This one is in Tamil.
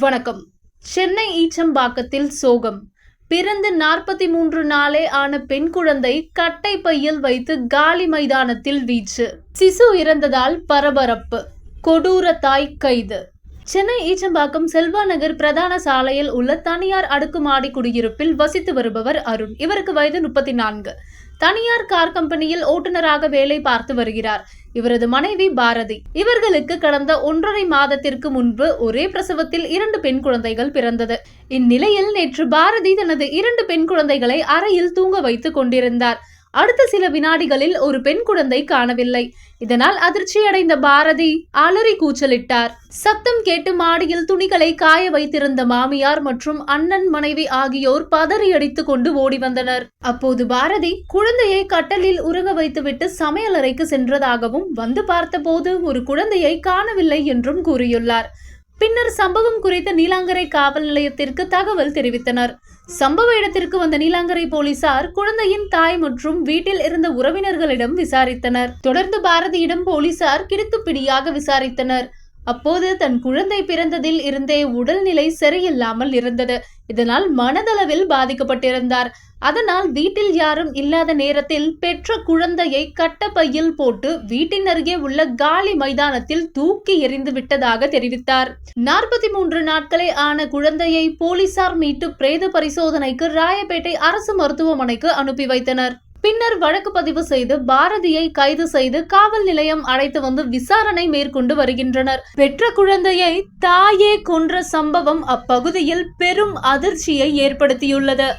வணக்கம். சென்னை ஈச்சம்பாக்கத்தில் சோகம். பிறந்து நாற்பத்தி மூன்று நாளே ஆன பெண் குழந்தை கட்டை பையில் வைத்து காலி மைதானத்தில் வீச்சு. சிசு இறந்ததால் பரபரப்பு. கொடூர தாய் கைது. சென்னை ஈச்சம்பாக்கம் செல்வா நகர் பிரதான சாலையில் உள்ள தனியார் அடுக்குமாடி குடியிருப்பில் வசித்து வருபவர் அருண். இவருக்கு வயது முப்பத்தி நான்கு தனியார் கார் கம்பெனியில் ஓட்டுநராக வேலை பார்த்து வருகிறார். இவரது மனைவி பாரதி. இவர்களுக்கு கடந்த ஒன்றரை மாதத்திற்கு முன்பு ஒரே பிரசவத்தில் இரண்டு பெண் குழந்தைகள் பிறந்தது. இந்நிலையில் நேற்று பாரதி தனது இரண்டு பெண் குழந்தைகளை அறையில் தூங்க வைத்துக் கொண்டிருந்தார். அடுத்த சில வினாடிகளில் ஒரு பெண் குழந்தை காணவில்லை. இதனால் அதிர்ச்சியடைந்த பாரதி அலறி கூச்சலிட்டார். சத்தம் கேட்டு மாடியில் துணிகளை காய வைத்திருந்த மாமியார் மற்றும் அண்ணன் மனைவி ஆகியோர் பதறி அடித்துக் கொண்டு ஓடி வந்தனர். அப்போது பாரதி குழந்தையை கட்டலில் உருக வைத்துவிட்டு சமையலறைக்கு சென்றதாகவும் வந்து பார்த்தபோது ஒரு குழந்தையை காணவில்லை என்றும் கூறியுள்ளார். பின்னர் சம்பவம் குறித்து நீலாங்கரை காவல் நிலையத்திற்கு தகவல் தெரிவித்தனர். சம்பவ இடத்திற்கு வந்த நீலாங்கரை போலீசார் குழந்தையின் தாய் மற்றும் வீட்டில் இருந்த உறவினர்களிடம் விசாரித்தனர். தொடர்ந்து பாரதியிடம் போலீசார் கிடுக்குப்பிடியாக விசாரித்தனர். அப்போது தன் குழந்தை பிறந்ததில் இருந்தே உடல்நிலை சரியில்லாமல் இருந்தது. இதனால் மனதளவில் பாதிக்கப்பட்டிருந்தார். அதனால் வீட்டில் யாரும் இல்லாத நேரத்தில் பெற்ற குழந்தையை கட்டப்பையில் போட்டு வீட்டின் அருகே உள்ள காலி மைதானத்தில் தூக்கி எறிந்து விட்டதாக தெரிவித்தார். நாற்பத்தி மூன்று நாட்களே ஆன குழந்தையை போலீசார் மீட்டு பிரேத பரிசோதனைக்கு ராயப்பேட்டை அரசு மருத்துவமனைக்கு அனுப்பி வைத்தனர். பின்னர் வழக்கு பதிவு செய்து பாரதியை கைது செய்து காவல் நிலையம் அழைத்து வந்து விசாரணை மேற்கொண்டு வருகின்றனர். பெற்ற குழந்தையை தாயே கொன்ற சம்பவம் அப்பகுதியில் பெரும் அதிர்ச்சியை ஏற்படுத்தியுள்ளது.